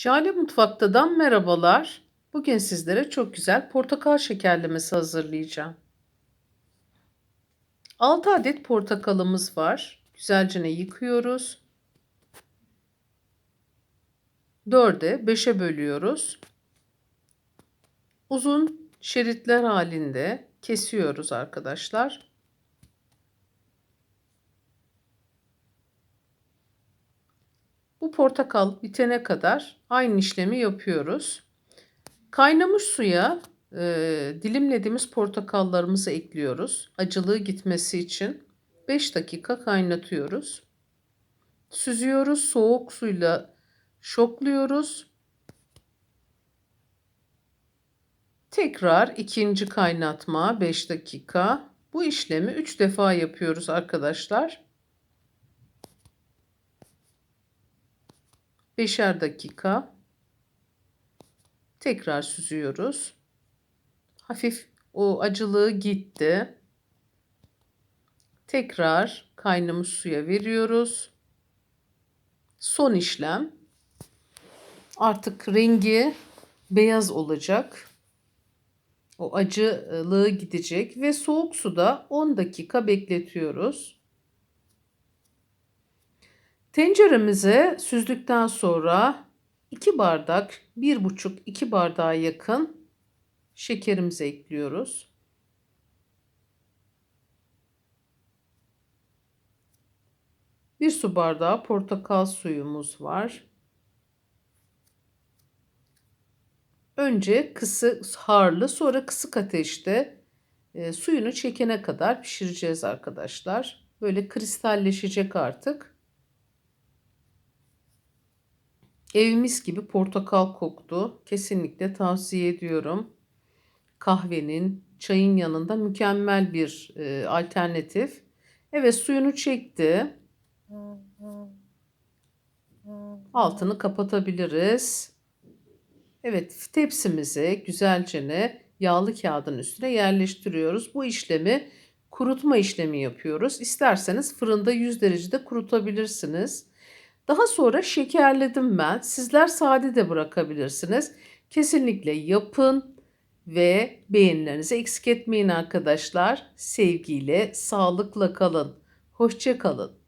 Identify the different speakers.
Speaker 1: Jale Mutfakta'dan merhabalar. Bugün sizlere çok güzel portakal şekerlemesi hazırlayacağım. 6 adet portakalımız var. Güzelce yıkıyoruz. 4'e 5'e bölüyoruz. Uzun şeritler halinde kesiyoruz arkadaşlar. Bu portakal bitene kadar aynı işlemi yapıyoruz. Kaynamış suya e, dilimlediğimiz portakallarımızı ekliyoruz. Acılığı gitmesi için 5 dakika kaynatıyoruz. Süzüyoruz. Soğuk suyla şokluyoruz. Tekrar ikinci kaynatma 5 dakika. Bu işlemi 3 defa yapıyoruz arkadaşlar. 5'er dakika tekrar süzüyoruz. Hafif o acılığı gitti. Tekrar kaynamış suya veriyoruz. Son işlem. Artık rengi beyaz olacak. O acılığı gidecek ve soğuk suda 10 dakika bekletiyoruz. Tenceremize süzdükten sonra 2 bardak, 1,5-2 bardağa yakın şekerimizi ekliyoruz. Bir su bardağı portakal suyumuz var. Önce kısı harlı sonra kısık ateşte e, suyunu çekene kadar pişireceğiz arkadaşlar. Böyle kristalleşecek artık. Evimiz gibi portakal koktu. Kesinlikle tavsiye ediyorum. Kahvenin, çayın yanında mükemmel bir e, alternatif. Evet suyunu çekti. Altını kapatabiliriz. Evet tepsimizi güzelce ne yağlı kağıdın üstüne yerleştiriyoruz. Bu işlemi kurutma işlemi yapıyoruz. İsterseniz fırında 100 derecede kurutabilirsiniz. Daha sonra şekerledim ben. Sizler sade de bırakabilirsiniz. Kesinlikle yapın ve beğenilerinizi eksik etmeyin arkadaşlar. Sevgiyle, sağlıkla kalın. Hoşça kalın.